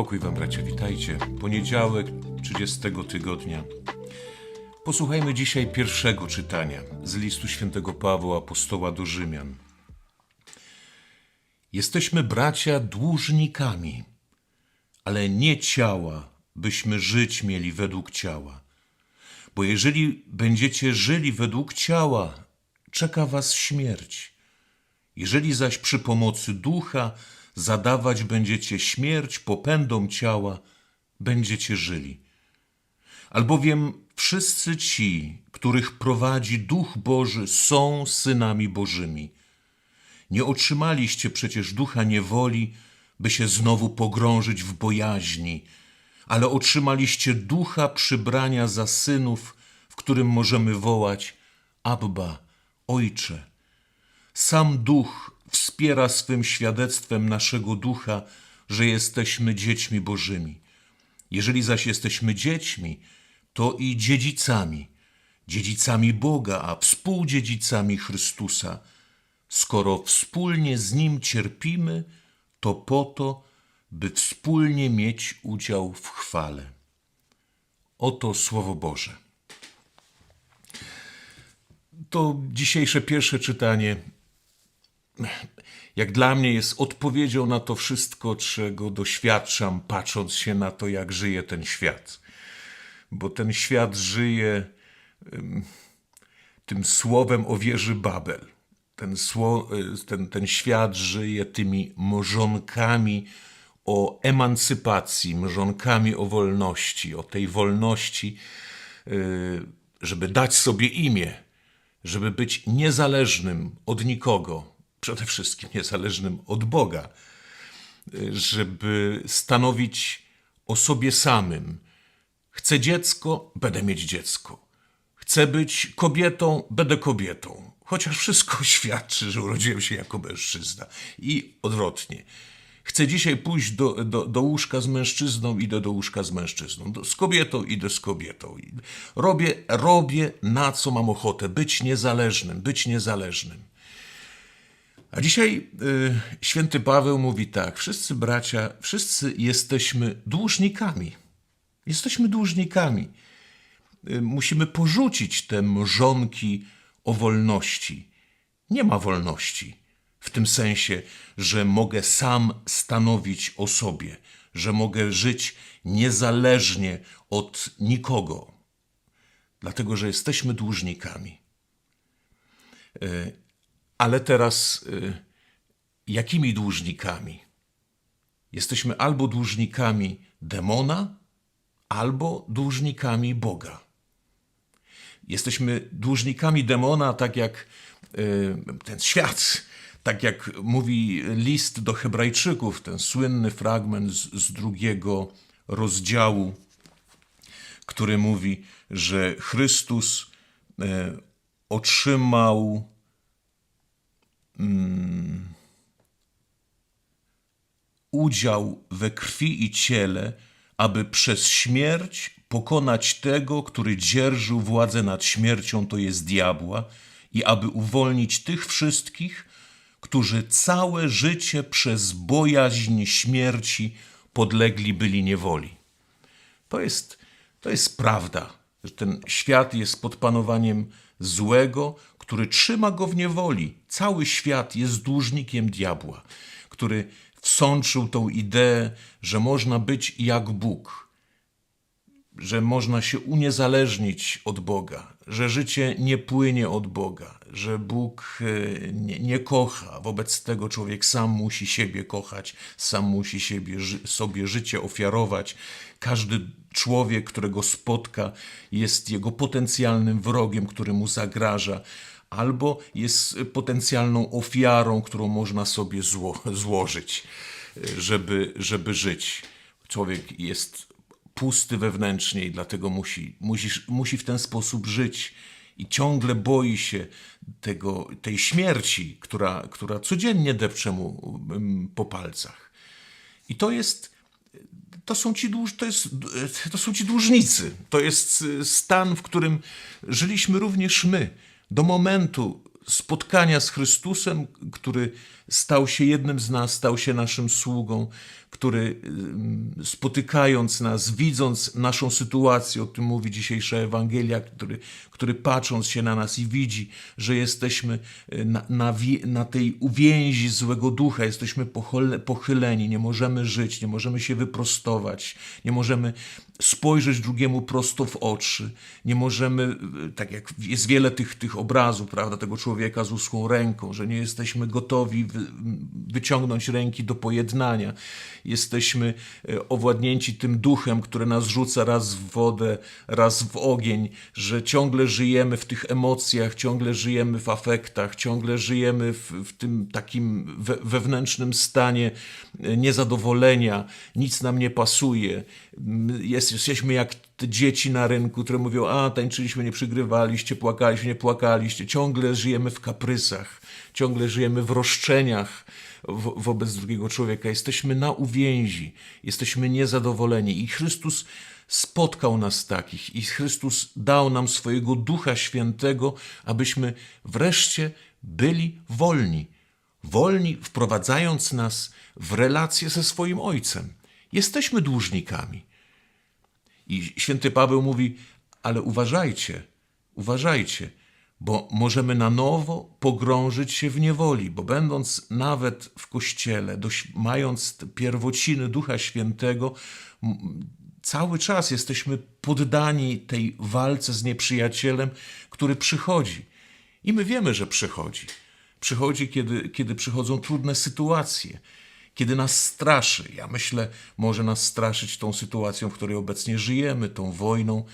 Pokój wam, bracia, witajcie. Poniedziałek 30 tygodnia. Posłuchajmy dzisiaj pierwszego czytania z listu świętego Pawła, apostoła do Rzymian. Jesteśmy, bracia, dłużnikami, ale nie ciała, byśmy żyć mieli według ciała. Bo jeżeli będziecie żyli według ciała, czeka was śmierć. Jeżeli zaś przy pomocy ducha zadawać będziecie śmierć popędom ciała, będziecie żyli. Albowiem wszyscy ci, których prowadzi Duch Boży, są synami Bożymi. Nie otrzymaliście przecież ducha niewoli, by się znowu pogrążyć w bojaźni, ale otrzymaliście ducha przybrania za synów, w którym możemy wołać Abba, Ojcze. Sam Duch wspiera swym świadectwem naszego ducha, że jesteśmy dziećmi Bożymi. Jeżeli zaś jesteśmy dziećmi, to i dziedzicami, dziedzicami Boga, a współdziedzicami Chrystusa. Skoro wspólnie z Nim cierpimy, to po to, by wspólnie mieć udział w chwale. Oto Słowo Boże. To dzisiejsze pierwsze czytanie jak dla mnie jest odpowiedzią na to wszystko, czego doświadczam, patrząc się na to, jak żyje ten świat. Bo ten świat żyje ym, tym słowem o wieży Babel. Ten, y, ten, ten świat żyje tymi mrzonkami o emancypacji, mrzonkami o wolności, o tej wolności, y, żeby dać sobie imię, żeby być niezależnym od nikogo, przede wszystkim niezależnym od Boga, żeby stanowić o sobie samym. Chcę dziecko, będę mieć dziecko. Chcę być kobietą, będę kobietą. Chociaż wszystko świadczy, że urodziłem się jako mężczyzna. I odwrotnie. Chcę dzisiaj pójść do, do, do łóżka z mężczyzną, idę do łóżka z mężczyzną. Do, z kobietą, idę z kobietą. Robię, robię na co mam ochotę. Być niezależnym, być niezależnym. A dzisiaj y, święty Paweł mówi tak: wszyscy bracia, wszyscy jesteśmy dłużnikami. Jesteśmy dłużnikami. Y, musimy porzucić te mrzonki o wolności. Nie ma wolności w tym sensie, że mogę sam stanowić o sobie, że mogę żyć niezależnie od nikogo, dlatego że jesteśmy dłużnikami. Y, ale teraz y, jakimi dłużnikami? Jesteśmy albo dłużnikami demona, albo dłużnikami Boga. Jesteśmy dłużnikami demona, tak jak y, ten świat, tak jak mówi list do Hebrajczyków, ten słynny fragment z, z drugiego rozdziału, który mówi, że Chrystus y, otrzymał udział we krwi i ciele, aby przez śmierć pokonać tego, który dzierżył władzę nad śmiercią, to jest diabła, i aby uwolnić tych wszystkich, którzy całe życie przez bojaźń śmierci podlegli byli niewoli. To jest, to jest prawda, że ten świat jest pod panowaniem złego, który trzyma go w niewoli. Cały świat jest dłużnikiem diabła, który wsączył tą ideę, że można być jak Bóg, że można się uniezależnić od Boga, że życie nie płynie od Boga, że Bóg e, nie, nie kocha. Wobec tego człowiek sam musi siebie kochać, sam musi siebie, sobie życie ofiarować. Każdy człowiek, którego spotka, jest jego potencjalnym wrogiem, który mu zagraża albo jest potencjalną ofiarą, którą można sobie zło, złożyć, żeby, żeby żyć. Człowiek jest pusty wewnętrznie i dlatego musi, musi, musi w ten sposób żyć i ciągle boi się tego, tej śmierci, która, która codziennie depcze mu po palcach. I to jest, to są, ci dłuż, to, jest, to są ci dłużnicy. To jest stan, w którym żyliśmy również my do momentu spotkania z Chrystusem, który stał się jednym z nas, stał się naszym sługą, który spotykając nas, widząc naszą sytuację, o tym mówi dzisiejsza Ewangelia, który, który patrząc się na nas i widzi, że jesteśmy y, na, na, na tej uwięzi złego ducha, jesteśmy pochyle- pochyleni, nie możemy żyć, nie możemy się wyprostować, nie możemy spojrzeć drugiemu prosto w oczy, nie możemy, y, tak jak jest wiele tych, tych obrazów, prawda, tego człowieka z uschłą ręką, że nie jesteśmy gotowi wyciągnąć ręki do pojednania. Jesteśmy e, owładnięci tym duchem, który nas rzuca raz w wodę, raz w ogień, że ciągle żyjemy w tych emocjach, ciągle żyjemy w afektach, ciągle żyjemy w, w tym takim we, wewnętrznym stanie e, niezadowolenia, nic nam nie pasuje. Jest, jesteśmy jak dzieci na rynku, które mówią, a tańczyliśmy, nie przygrywaliście, płakaliście, nie płakaliście. Ciągle żyjemy w kaprysach, ciągle żyjemy w roszczeniach wo- wobec drugiego człowieka. Jesteśmy na uwięzi, jesteśmy niezadowoleni i Chrystus spotkał nas takich i Chrystus dał nam swojego Ducha Świętego, abyśmy wreszcie byli wolni. Wolni, wprowadzając nas w relację ze swoim Ojcem. Jesteśmy dłużnikami. I święty Paweł mówi, ale uważajcie, uważajcie, bo możemy na nowo pogrążyć się w niewoli, bo będąc nawet w kościele, dość, mając pierwociny Ducha Świętego, cały czas jesteśmy poddani tej walce z nieprzyjacielem, który przychodzi. I my wiemy, że przychodzi. Przychodzi, kiedy, kiedy przychodzą trudne sytuacje, kiedy nas straszy. Ja myślę, może nas straszyć tą sytuacją, w której obecnie żyjemy, tą wojną,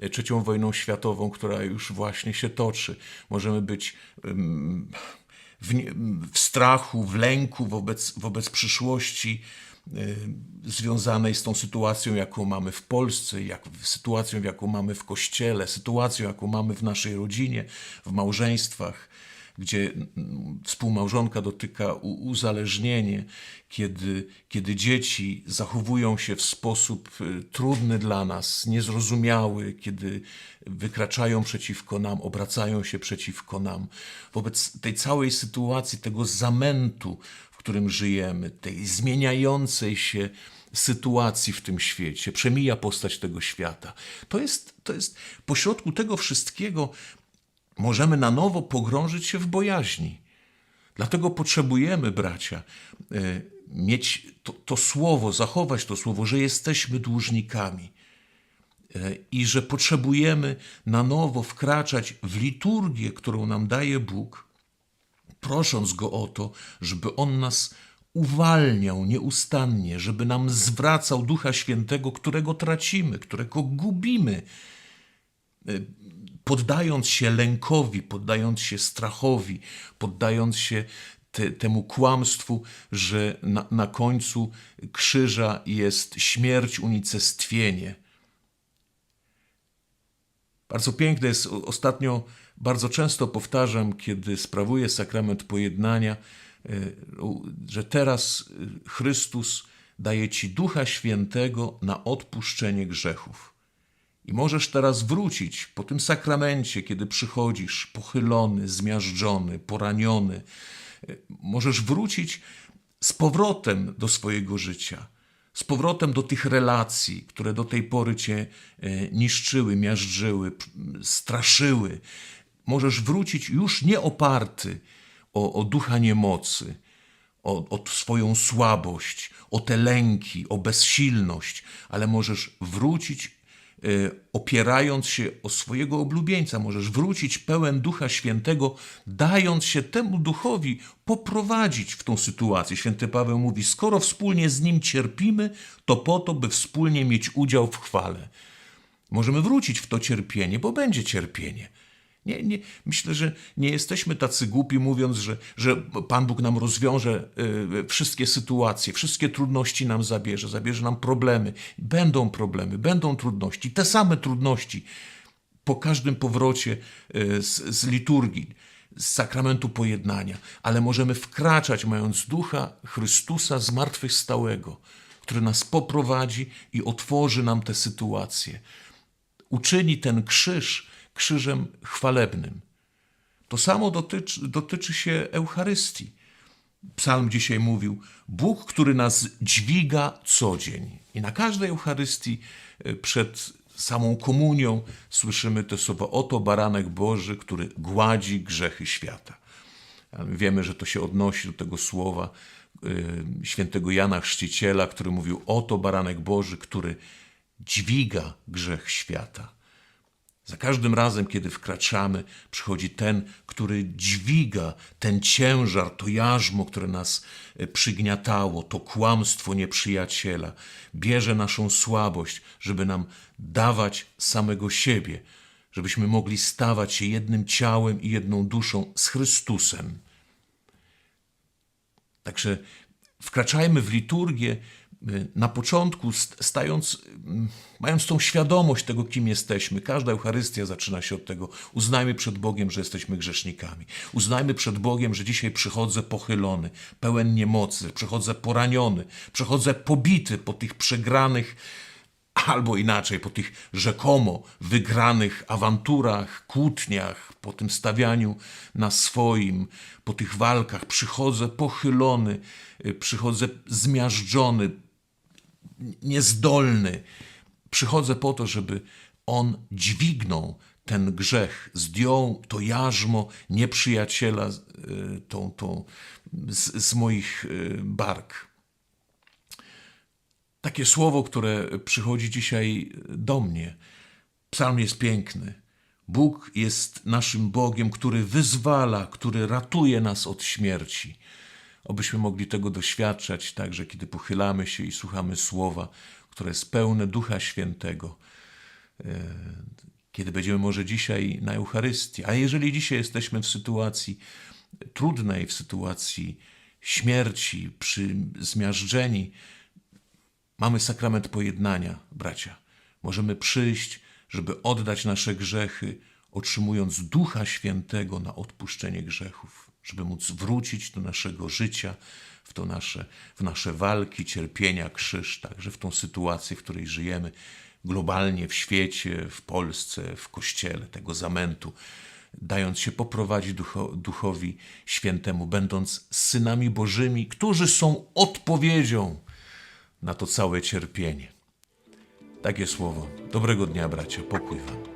e, trzecią wojną światową, która już właśnie się toczy. Możemy być w, w strachu, w lęku wobec, wobec przyszłości y, związanej z tą sytuacją, jaką mamy w Polsce, jak, sytuacją, jaką mamy w kościele, sytuacją, jaką mamy w naszej rodzinie, w małżeństwach, gdzie mm, współmałżonka dotyka uzależnienie, kiedy, kiedy dzieci zachowują się w sposób y, trudny dla nas, niezrozumiały, kiedy wykraczają przeciwko nam, obracają się przeciwko nam. Wobec tej całej sytuacji, tego zamętu, w którym żyjemy, tej zmieniającej się sytuacji w tym świecie, przemija postać tego świata. To jest, to jest pośrodku tego wszystkiego możemy na nowo pogrążyć się w bojaźni. Dlatego potrzebujemy, bracia, e, mieć to, to słowo, zachować to słowo, że jesteśmy dłużnikami e, i że potrzebujemy na nowo wkraczać w liturgię, którą nam daje Bóg, prosząc Go o to, żeby On nas uwalniał nieustannie, żeby nam zwracał Ducha Świętego, którego tracimy, którego gubimy, poddając się lękowi, poddając się strachowi, poddając się te, temu kłamstwu, że na, na końcu krzyża jest śmierć, unicestwienie. Bardzo piękne jest, ostatnio bardzo często powtarzam, kiedy sprawuję sakrament pojednania, u- że teraz y, Chrystus daje Ci Ducha Świętego na odpuszczenie grzechów. I możesz teraz wrócić po tym sakramencie, kiedy przychodzisz pochylony, zmiażdżony, poraniony. Możesz wrócić z powrotem do swojego życia, z powrotem do tych relacji, które do tej pory cię e, niszczyły, miażdżyły, straszyły. Możesz wrócić już nie oparty o, o ducha niemocy, o, o swoją słabość, o te lęki, o bezsilność, ale możesz wrócić opierając się o swojego oblubieńca. Możesz wrócić pełen Ducha Świętego, dając się temu Duchowi poprowadzić w tą sytuację. Święty Paweł mówi, skoro wspólnie z Nim cierpimy, to po to, by wspólnie mieć udział w chwale. Możemy wrócić w to cierpienie, bo będzie cierpienie. Nie, nie, myślę, że nie jesteśmy tacy głupi, mówiąc, że, że Pan Bóg nam rozwiąże y, wszystkie sytuacje, wszystkie trudności nam zabierze, zabierze nam problemy. Będą problemy, będą trudności, te same trudności po każdym powrocie y, z, z liturgii, z sakramentu pojednania, ale możemy wkraczać, mając ducha Chrystusa zmartwychwstałego, który nas poprowadzi i otworzy nam te sytuacje uczyni ten krzyż krzyżem chwalebnym. To samo dotyczy, dotyczy się Eucharystii. psalm dzisiaj mówił, Bóg, który nas dźwiga co dzień. I na każdej Eucharystii e, przed samą komunią słyszymy te słowa, oto baranek Boży, który gładzi grzechy świata. Wiemy, że to się odnosi do tego słowa y, świętego Jana Chrzciciela, który mówił, oto baranek Boży, który dźwiga grzech świata. Za każdym razem, kiedy wkraczamy, przychodzi ten, który dźwiga ten ciężar, to jarzmo, które nas e, przygniatało, to kłamstwo nieprzyjaciela, bierze naszą słabość, żeby nam dawać samego siebie, żebyśmy mogli stawać się jednym ciałem i jedną duszą z Chrystusem. Także wkraczajmy w liturgię na początku, st- stając, mm, mając tą świadomość tego, kim jesteśmy. Każda Eucharystia zaczyna się od tego. Uznajmy przed Bogiem, że jesteśmy grzesznikami. Uznajmy przed Bogiem, że dzisiaj przychodzę pochylony, pełen niemocy, przychodzę poraniony, przychodzę pobity po tych przegranych albo inaczej, po tych rzekomo wygranych awanturach, kłótniach, po tym stawianiu na swoim, po tych walkach, przychodzę pochylony, y, przychodzę zmiażdżony, niezdolny. Przychodzę po to, żeby On dźwignął ten grzech, zdjął to jarzmo nieprzyjaciela y, tą, tą, z, z moich y, bark takie słowo, które przychodzi dzisiaj do mnie. Psalm jest piękny. Bóg jest naszym Bogiem, który wyzwala, który ratuje nas od śmierci. Obyśmy mogli tego doświadczać także, kiedy pochylamy się i słuchamy słowa, które jest pełne Ducha Świętego. E, Kiedy będziemy może dzisiaj na Eucharystii, a jeżeli dzisiaj jesteśmy w sytuacji trudnej, w sytuacji śmierci, przy zmiażdżeni, Mamy sakrament pojednania, bracia. Możemy przyjść, żeby oddać nasze grzechy, otrzymując Ducha Świętego na odpuszczenie grzechów, żeby móc wrócić do naszego życia, w, to nasze, w nasze walki, cierpienia, krzyż, także w tą sytuację, w której żyjemy globalnie w świecie, w Polsce, w Kościele, tego zamętu, dając się poprowadzić ducho, Duchowi Świętemu, będąc synami Bożymi, którzy są odpowiedzią na to całe cierpienie. Takie słowo. Dobrego dnia, bracia. Pokój wam.